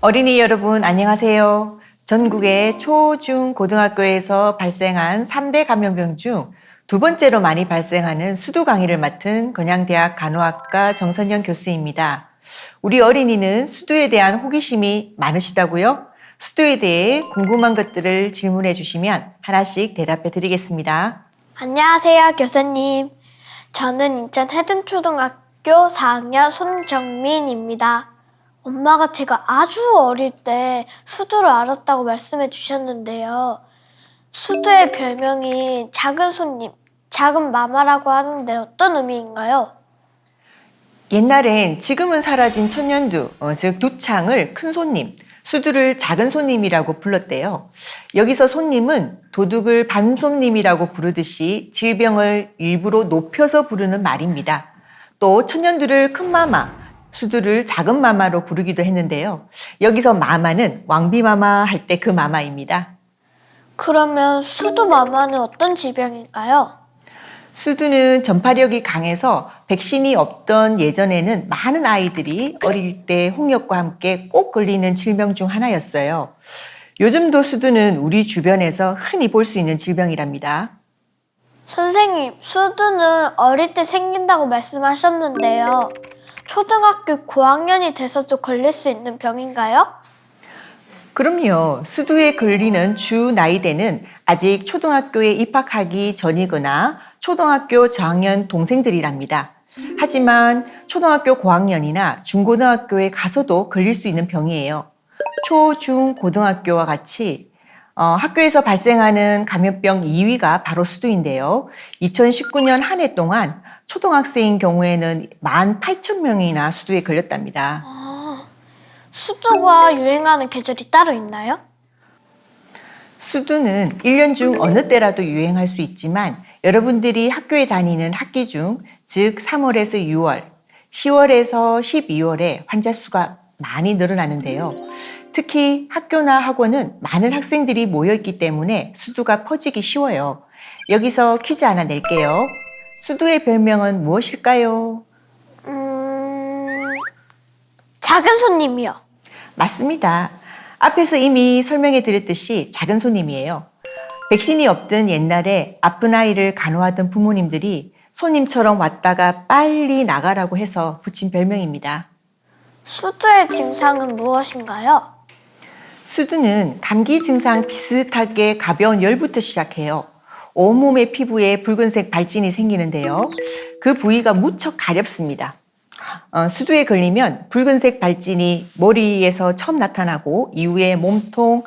어린이 여러분 안녕하세요. 전국의 초, 중, 고등학교에서 발생한 3대 감염병 중 두 번째로 많이 발생하는 수두 강의를 맡은 건양대학 간호학과 정선영 교수입니다. 우리 어린이는 수두에 대한 호기심이 많으시다고요? 수두에 대해 궁금한 것들을 질문해 주시면 하나씩 대답해 드리겠습니다. 안녕하세요, 교수님. 저는 인천 해등초등학교 4학년 손정민입니다. 엄마가 제가 아주 어릴 때 수두를 알았다고 말씀해 주셨는데요. 수두의 별명이 작은 손님, 작은 마마라고 하는데 어떤 의미인가요? 옛날엔 지금은 사라진 천년두, 어, 즉 두창을 큰 손님, 수두를 작은 손님이라고 불렀대요. 여기서 손님은 도둑을 반손님이라고 부르듯이 질병을 일부러 높여서 부르는 말입니다. 또 천년두를 큰 마마, 수두를 작은 마마로 부르기도 했는데요. 여기서 마마는 왕비마마 할 때 그 마마입니다. 그러면 수두 마마는 어떤 질병일까요? 수두는 전파력이 강해서 백신이 없던 예전에는 많은 아이들이 어릴 때 홍역과 함께 꼭 걸리는 질병 중 하나였어요. 요즘도 수두는 우리 주변에서 흔히 볼 수 있는 질병이랍니다. 선생님, 수두는 어릴 때 생긴다고 말씀하셨는데요. 초등학교 고학년이 돼서도 걸릴 수 있는 병인가요? 그럼요. 수두에 걸리는 주 나이대는 아직 초등학교에 입학하기 전이거나 초등학교 저학년 동생들이랍니다. 하지만 초등학교 고학년이나 중고등학교에 가서도 걸릴 수 있는 병이에요. 초, 중, 고등학교와 같이 어, 학교에서 발생하는 감염병 2위가 바로 수두인데요. 2019년 한 해 동안 초등학생인 경우에는 18,000명이나 수두에 걸렸답니다. 수두가 유행하는 계절이 따로 있나요? 수두는 1년 중 어느 때라도 유행할 수 있지만 여러분들이 학교에 다니는 학기 중, 즉 3월에서 6월, 10월에서 12월에 환자 수가 많이 늘어나는데요. 특히 학교나 학원은 많은 학생들이 모여있기 때문에 수두가 퍼지기 쉬워요. 여기서 퀴즈 하나 낼게요. 수두의 별명은 무엇일까요? 음... 작은 손님이요. 맞습니다. 앞에서 이미 설명해 드렸듯이 작은 손님이에요. 백신이 없던 옛날에 아픈 아이를 간호하던 부모님들이 손님처럼 왔다가 빨리 나가라고 해서 붙인 별명입니다. 수두의 증상은 무엇인가요? 수두는 감기 증상 비슷하게 가벼운 열부터 시작해요. 온몸의 피부에 붉은색 발진이 생기는데요. 그 부위가 무척 가렵습니다. 어, 수두에 걸리면 붉은색 발진이 머리에서 처음 나타나고 이후에 몸통,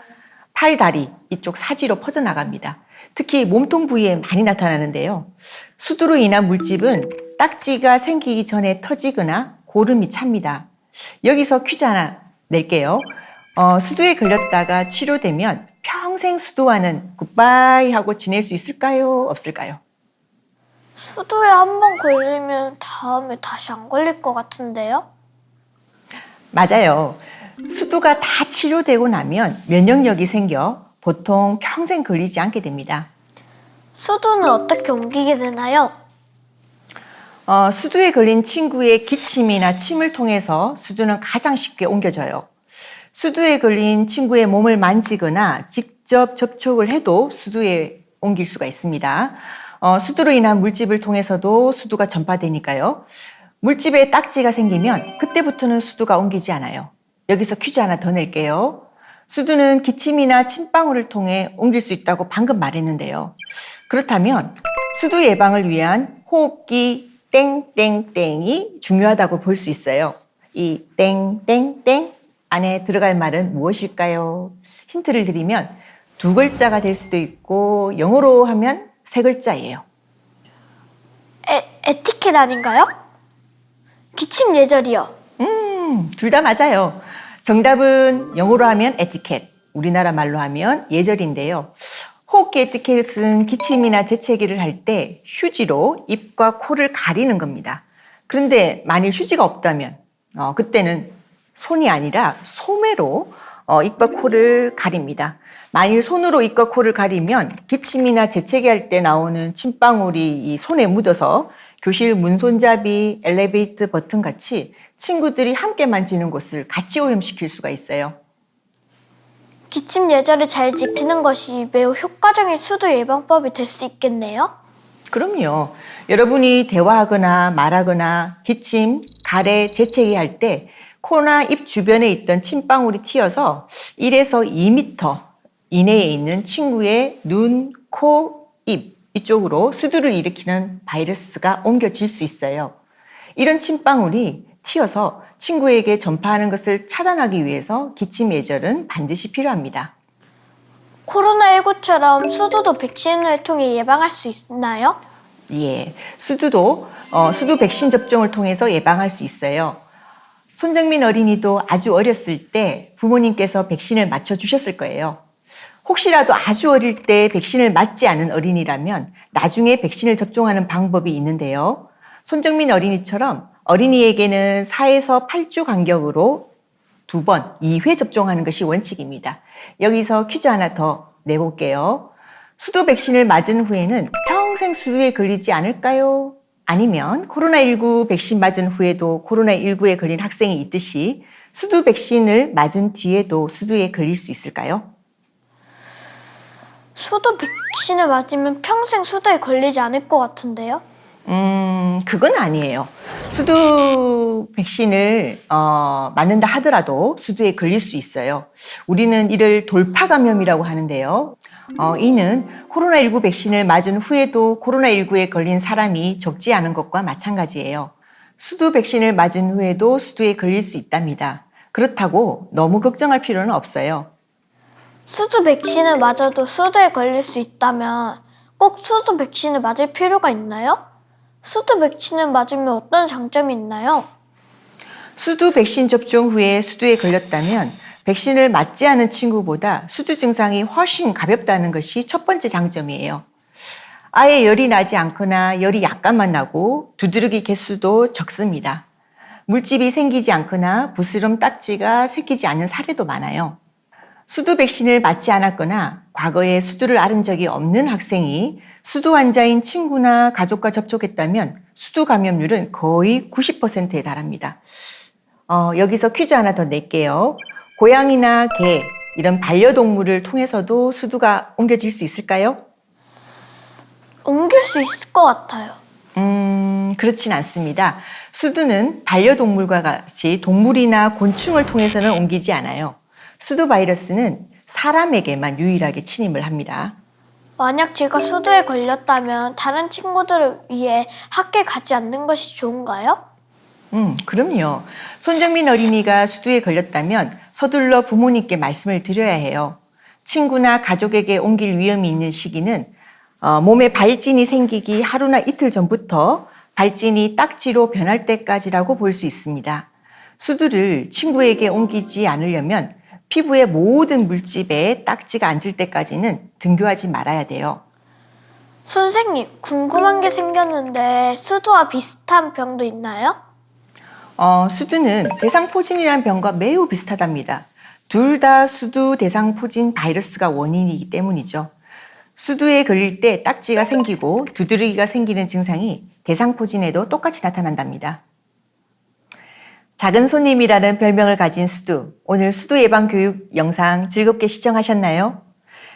팔, 다리 이쪽 사지로 퍼져나갑니다. 특히 몸통 부위에 많이 나타나는데요. 수두로 인한 물집은 딱지가 생기기 전에 터지거나 고름이 찹니다. 여기서 퀴즈 하나 낼게요. 어, 수두에 걸렸다가 치료되면 평생 수두와는 굿바이 하고 지낼 수 있을까요? 없을까요? 수두에 한 번 걸리면 다음에 다시 안 걸릴 것 같은데요? 맞아요. 수두가 다 치료되고 나면 면역력이 생겨 보통 평생 걸리지 않게 됩니다. 수두는 어떻게 옮기게 되나요? 어, 수두에 걸린 친구의 기침이나 침을 통해서 수두는 가장 쉽게 옮겨져요. 수두에 걸린 친구의 몸을 만지거나 직 접 접촉을 해도 수두에 옮길 수가 있습니다. 어, 수두로 인한 물집을 통해서도 수두가 전파되니까요. 물집에 딱지가 생기면 그때부터는 수두가 옮기지 않아요. 여기서 퀴즈 하나 더 낼게요. 수두는 기침이나 침방울을 통해 옮길 수 있다고 방금 말했는데요. 그렇다면 수두 예방을 위한 호흡기 땡땡땡이 중요하다고 볼 수 있어요. 이 땡땡땡 안에 들어갈 말은 무엇일까요? 힌트를 드리면 두 글자가 될 수도 있고 영어로 하면 세 글자예요. 에, 에티켓 아닌가요? 기침 예절이요. 음, 둘 다 맞아요. 정답은 영어로 하면 에티켓, 우리나라 말로 하면 예절인데요. 호흡기 에티켓은 기침이나 재채기를 할 때 휴지로 입과 코를 가리는 겁니다. 그런데 만일 휴지가 없다면 어, 그때는 손이 아니라 소매로 어, 입과 코를 가립니다. 만일 손으로 입과 코를 가리면 기침이나 재채기 할 때 나오는 침방울이 이 손에 묻어서 교실 문손잡이, 엘리베이터 버튼 같이 친구들이 함께 만지는 곳을 같이 오염시킬 수가 있어요. 기침 예절을 잘 지키는 것이 매우 효과적인 수두 예방법이 될 수 있겠네요. 그럼요. 여러분이 대화하거나 말하거나 기침, 가래, 재채기 할 때 코나 입 주변에 있던 침방울이 튀어서 1에서 2m 이내에 있는 친구의 눈, 코, 입 이쪽으로 수두를 일으키는 바이러스가 옮겨질 수 있어요. 이런 침방울이 튀어서 친구에게 전파하는 것을 차단하기 위해서 기침 예절은 반드시 필요합니다. 코로나19처럼 수두도 백신을 통해 예방할 수 있나요? 예, 수두도 어, 수두 백신 접종을 통해서 예방할 수 있어요. 손정민 어린이도 아주 어렸을 때 부모님께서 백신을 맞춰 주셨을 거예요. 혹시라도 아주 어릴 때 백신을 맞지 않은 어린이라면 나중에 백신을 접종하는 방법이 있는데요. 손정민 어린이처럼 어린이에게는 4에서 8주 간격으로 두 번, 2회 접종하는 것이 원칙입니다. 여기서 퀴즈 하나 더 내볼게요. 수도 백신을 맞은 후에는 평생 수두에 걸리지 않을까요? 아니면 코로나19 백신 맞은 후에도 코로나19에 걸린 학생이 있듯이 수두 백신을 맞은 뒤에도 수두에 걸릴 수 있을까요? 수두 백신을 맞으면 평생 수두에 걸리지 않을 것 같은데요? 음, 그건 아니에요. 수두 백신을 어, 맞는다 하더라도 수두에 걸릴 수 있어요. 우리는 이를 돌파 감염이라고 하는데요. 어, 이는 코로나19 백신을 맞은 후에도 코로나19에 걸린 사람이 적지 않은 것과 마찬가지예요. 수두 백신을 맞은 후에도 수두에 걸릴 수 있답니다. 그렇다고 너무 걱정할 필요는 없어요. 수두 백신을 맞아도 수두에 걸릴 수 있다면 꼭 수두 백신을 맞을 필요가 있나요? 수두 백신을 맞으면 어떤 장점이 있나요? 수두 백신 접종 후에 수두에 걸렸다면 백신을 맞지 않은 친구보다 수두 증상이 훨씬 가볍다는 것이 첫 번째 장점이에요. 아예 열이 나지 않거나 열이 약간만 나고 두드러기 개수도 적습니다. 물집이 생기지 않거나 부스럼 딱지가 생기지 않는 사례도 많아요. 수두 백신을 맞지 않았거나 과거에 수두를 앓은 적이 없는 학생이 수두 환자인 친구나 가족과 접촉했다면 수두 감염률은 거의 90%에 달합니다. 어, 여기서 퀴즈 하나 더 낼게요. 고양이나 개, 이런 반려동물을 통해서도 수두가 옮겨질 수 있을까요? 옮길 수 있을 것 같아요. 음, 그렇진 않습니다. 수두는 반려동물과 같이 동물이나 곤충을 통해서는 옮기지 않아요. 수두 바이러스는 사람에게만 유일하게 침입을 합니다. 만약 제가 수두에 걸렸다면 다른 친구들을 위해 학교에 가지 않는 것이 좋은가요? 음, 그럼요. 손정민 어린이가 수두에 걸렸다면 서둘러 부모님께 말씀을 드려야 해요. 친구나 가족에게 옮길 위험이 있는 시기는 어, 몸에 발진이 생기기 하루나 이틀 전부터 발진이 딱지로 변할 때까지라고 볼 수 있습니다. 수두를 친구에게 옮기지 않으려면 피부의 모든 물집에 딱지가 앉을 때까지는 등교하지 말아야 돼요. 선생님, 궁금한 게 생겼는데 수두와 비슷한 병도 있나요? 어, 수두는 대상포진이라는 병과 매우 비슷하답니다. 둘 다 수두 대상포진 바이러스가 원인이기 때문이죠. 수두에 걸릴 때 딱지가 생기고 두드러기가 생기는 증상이 대상포진에도 똑같이 나타난답니다. 작은 손님이라는 별명을 가진 수두. 오늘 수두 예방 교육 영상 즐겁게 시청하셨나요?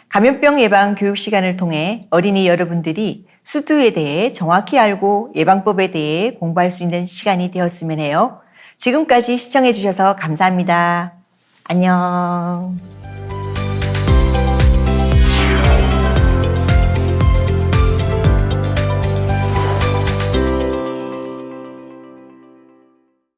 감염병 예방 교육 시간을 통해 어린이 여러분들이 수두에 대해 정확히 알고 예방법에 대해 공부할 수 있는 시간이 되었으면 해요. 지금까지 시청해 주셔서 감사합니다. 안녕.